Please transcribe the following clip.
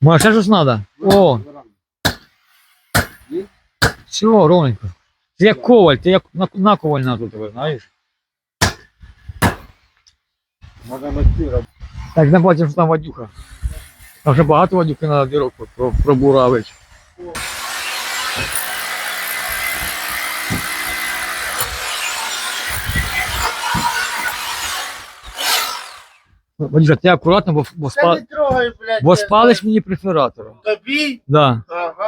Може, ще щось треба? О, все, ровненько. Ти як коваль, ти як на, на коваль надо тебе, знаєш? Можна робити. Так не бачимо, що там Вадюха. Там вже багато Вадюхи треба дірок про- Вадюша, ти акуратно, бо, бо, Та спа... не трогай, блядь. бо спалиш мені префератором. Тобі? Да. Ага.